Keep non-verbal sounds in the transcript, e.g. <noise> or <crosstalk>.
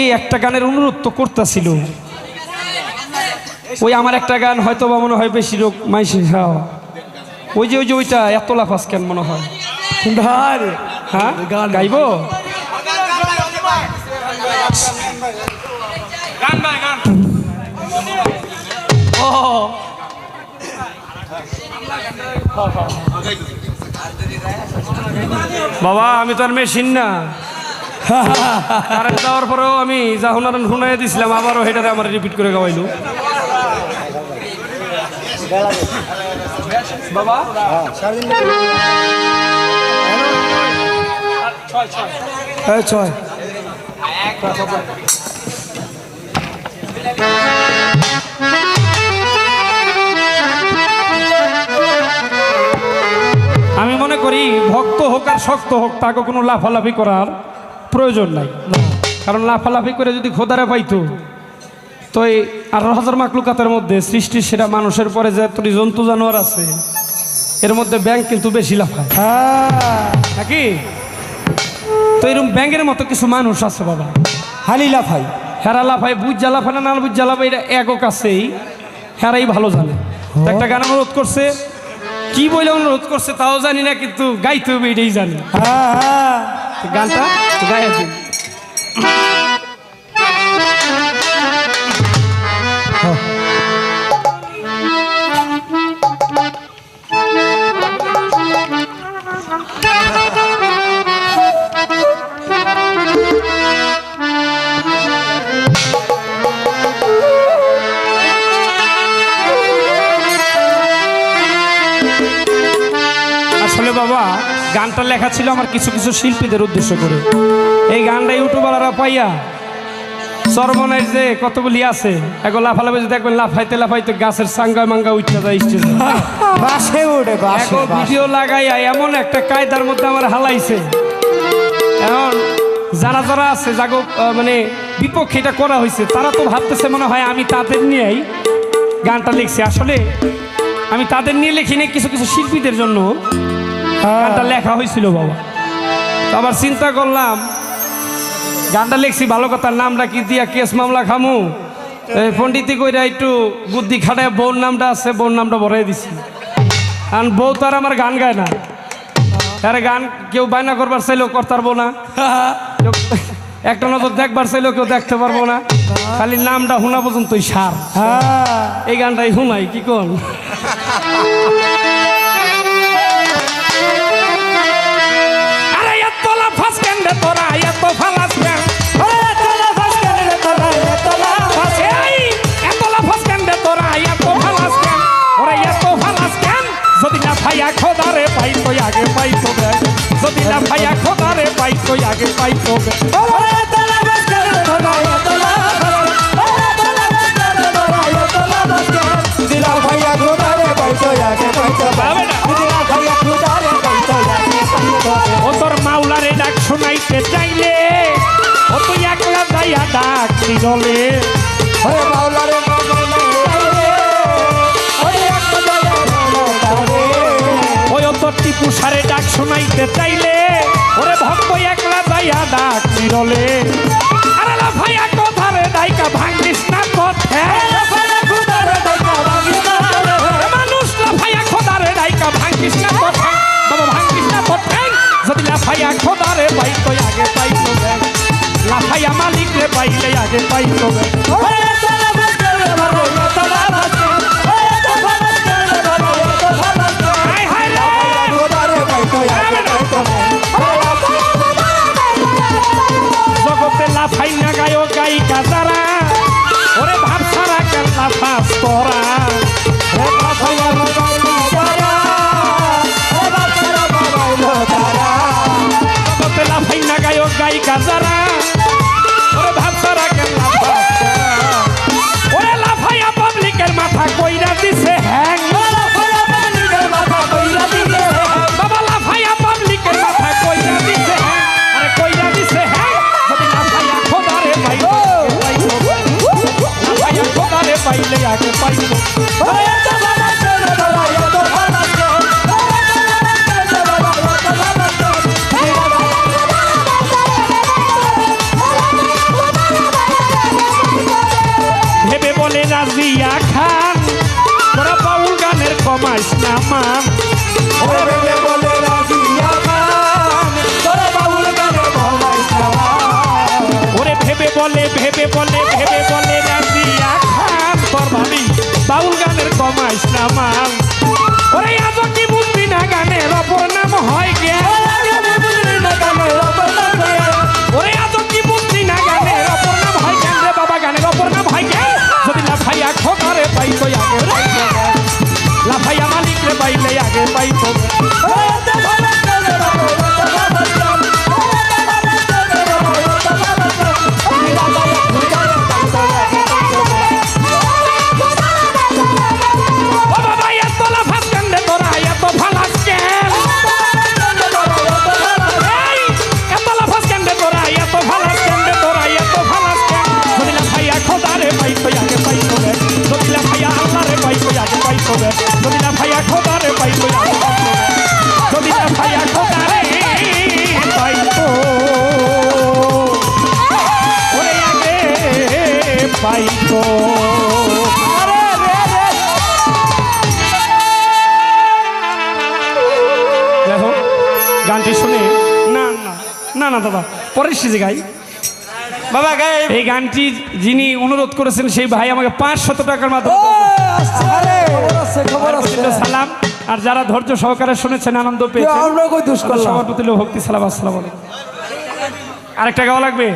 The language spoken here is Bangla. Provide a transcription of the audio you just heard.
এই একটা গানের অনুরোধ তো করতেছিল। ওই আমার একটা গান হয়তো বা মনে হয় বেশি লোক মাইসে খাওয়া ওই যে ওই যে ওইটা এত লাফাস কেন মনে হয়? ধার হ্যাঁ গান। গাইবো? ও। বাবা আমি তো আর মেশিন না। কারেন্ট দেওয়ার পরেও আমি আর শুনাই দিছিলাম আবারও সেটারে আমার রিপিট করে গাওয়াইলো। বাবা? ছয়। আমি মনে করি ভক্ত হোক আর শক্ত হোক তাকে কোনো লাফালাফি করার প্রয়োজন নাই। কারণ লাফালাফি করে যদি খোদারে পাইতো তো এই আঠারো হাজার মাকলুকাতের মধ্যে সৃষ্টির সেটা মানুষের পরে যে এতটি জন্তু জানোয়ার আছে এর মধ্যে ব্যাংক কিন্তু বেশি লাফায়। হ্যাঁ। নাকি তো এরকম ব্যাংকের মতো কিছু মানুষ আছে বাবা। হালি লাফাই হেরা লাফায় বুঝ জ্বালাফায় না বুঝ জ্বালাফায় এটা একক আছেই। হেরাই ভালো জানে। একটা গান অনুরোধ করছে। কি বলে অনুরোধ করছে তাও জানি না কিন্তু গাইতে হবে এটাই জানি। হ্যাঁ হ্যাঁ। গানটা গায়ে দিন। বাবা গানটা লেখা ছিল আমার কিছু কিছু শিল্পীদের উদ্দেশ্য করে। এই গানটা ইউটিউবাররা পাইয়া সরমনের যে কতগুলি আছে এখন লাফালাফি যদি দেখবেন লাফাইতে লাফাইতে গাছের সাঙ্গা মাঙ্গা উঠতে যায় বাসে উঠে এখন ভিডিও লাগাইয়া এমন একটা কায়দার মধ্যে আমার হালাইছে। এখন যারা যারা আছে আহ, মানে বিপক্ষে এটা করা হয়েছে তারা তো ভাবতেছে মনে হয় আমি তাদের নিয়েই গানটা লিখছি। আসলে আমি তাদের নিয়ে লিখিনি কিছু কিছু শিল্পীদের জন্য। গানটা লেখা হয়েছিল বাবা। আবার চিন্তা করলাম গানটা লিখছি ভালো কথা নামটা কি দিয়া কেস মামলা খামু? এই পণ্ডিতি কইরা একটু বুদ্ধি খাটায় বউর নামটা আছে বউর নামটা ভরাই দিছি। কারণ বউ তো আর আমার গান গায় না। তার গান কেউ বায়না করবার চাইলেও করতে পারব না। <laughs> একটা নজর দেখবার চাইলেও কেউ দেখতে পারব না। খালি নামটা শোনা পর্যন্তই সার। হ্যাঁ। এই গানটাই শোনাই কি কোন? <laughs> ভাইয়া খোদারে পাই তো আগে পাই তো বে। পাবে না। ও তোর মাওলারে ডাক শোনাইতে চাইলে ও তুই একলা যাইয়া ডাক নিরলে ওই ও তোর টিপু সারে ডাক শোনাইতে চাইলে একলা যাইয়া ডাক নিরলে আরে লাফাইয়া কোথারে দাইকা ভাঙিস না পথে। মানুষ লাফাইয়া খোদারে দাইকা ভাঙিস না পথে। বাবা ভাঙিস না পথে। যদি লাফাইয়া খোদারে পাইতো আগে পাইতো লাফাইয়া মালিক রে পাইলে আগে পাইতো গায়িকা যারা ওরে ভাব সারা কেন লাফাস তোরা হে লাফাইয়া জগতে লাফাই না গায়ো গায়িকা যারা for না না দাদা পরের সিজে গাই। বাবা গাই। এই গানটি যিনি অনুরোধ করেছেন সেই ভাই আমাকে পাঁচশত টাকার মাধ্যমে সালাম। আর যারা ধৈর্য সহকারে শুনেছেন আনন্দ পেয়েছেন সভাপতি ভক্তি সালাম আসসালাম আরেকটা গাওয়া লাগবে?